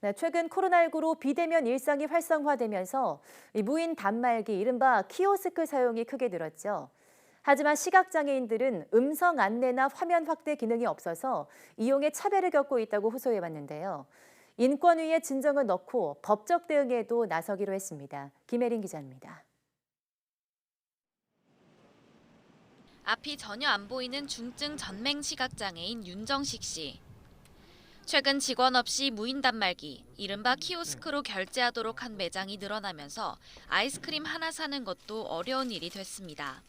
네, 최근 코로나19로 비대면 일상이 활성화되면서 이 무인 단말기, 이른바 키오스크 사용이 크게 늘었죠. 하지만 시각장애인들은 음성 안내나 화면 확대 기능이 없어서 이용에 차별을 겪고 있다고 호소해 왔는데요. 인권위에 진정을 넣고 법적 대응에도 나서기로 했습니다. 김혜린 기자입니다. 앞이 전혀 안 보이는 중증 전맹 시각장애인 윤정식 씨. 최근 직원 없이 무인 단말기, 이른바 키오스크로 결제하도록 한 매장이 늘어나면서 아이스크림 하나 사는 것도 어려운 일이 됐습니다.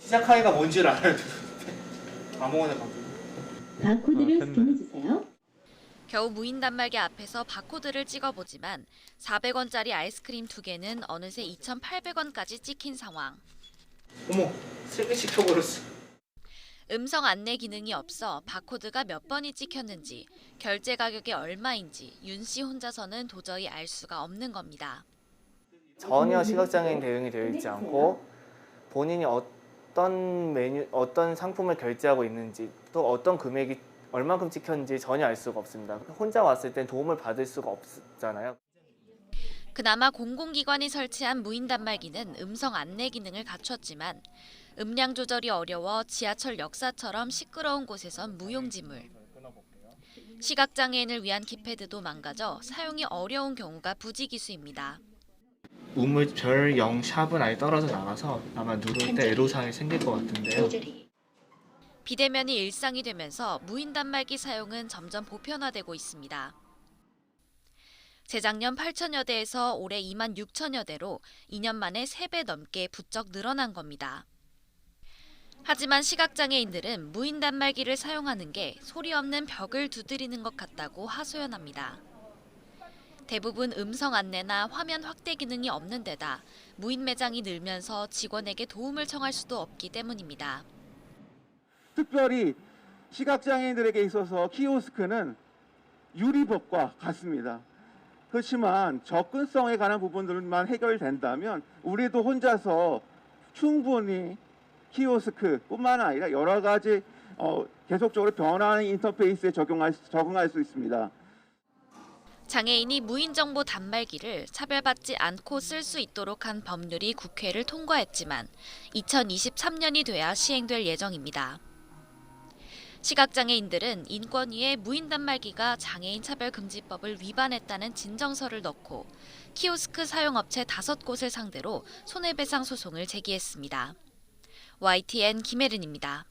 시작하기가 뭔지를 알아야 아무거나 봐도 바코드를 아. 스캔해 주세요. 겨우 무인 단말기 앞에서 바코드를 찍어보지만 400원짜리 아이스크림 두 개는 어느새 2,800원까지 찍힌 상황. 어머 세 개씩 켜버렸어 음성 안내 기능이 없어 바코드가 몇 번이 찍혔는지, 결제 가격이 얼마인지 윤 씨 혼자서는 도저히 알 수가 없는 겁니다. 전혀 시각장애인 대응이 되어 있지 않고 본인이 어떤 메뉴 어떤 상품을 결제하고 있는지 또 어떤 금액이 얼마큼 찍혔는지 전혀 알 수가 없습니다. 혼자 왔을 땐 도움을 받을 수가 없잖아요. 그나마 공공기관이 설치한 무인 단말기는 음성 안내 기능을 갖췄지만 음량 조절이 어려워 지하철 역사처럼 시끄러운 곳에선 무용지물. 시각장애인을 위한 키패드도 망가져 사용이 어려운 경우가 부지기수입니다. 우물 별0 샵은 아예 떨어져 나가서 아마 누를 때 애로사항이 생길 것 같은데요 비대면이 일상이 되면서 무인 단말기 사용은 점점 보편화되고 있습니다. 재작년 8천여 대에서 올해 2만 6천여 대로 2년 만에 3배 넘게 부쩍 늘어난 겁니다. 하지만 시각장애인들은 무인 단말기를 사용하는 게 소리 없는 벽을 두드리는 것 같다고 하소연합니다. 대부분 음성 안내나 화면 확대 기능이 없는 데다 무인 매장이 늘면서 직원에게 도움을 청할 수도 없기 때문입니다. 특별히 시각장애인들에게 있어서 키오스크는 유리법과 같습니다. 그렇지만 접근성에 관한 부분들만 해결된다면 우리도 혼자서 충분히 키오스크뿐만 아니라 여러 가지 어, 계속적으로 변화하는 인터페이스에 적용할, 수- 적응할 수 있습니다. 장애인이 무인 정보 단말기를 차별받지 않고 쓸 수 있도록 한 법률이 국회를 통과했지만 2023년이 돼야 시행될 예정입니다. 시각장애인들은 인권위에 무인 단말기가 장애인 차별금지법을 위반했다는 진정서를 넣고 키오스크 사용업체 다섯 곳을 상대로 손해배상 소송을 제기했습니다. YTN 김혜른입니다.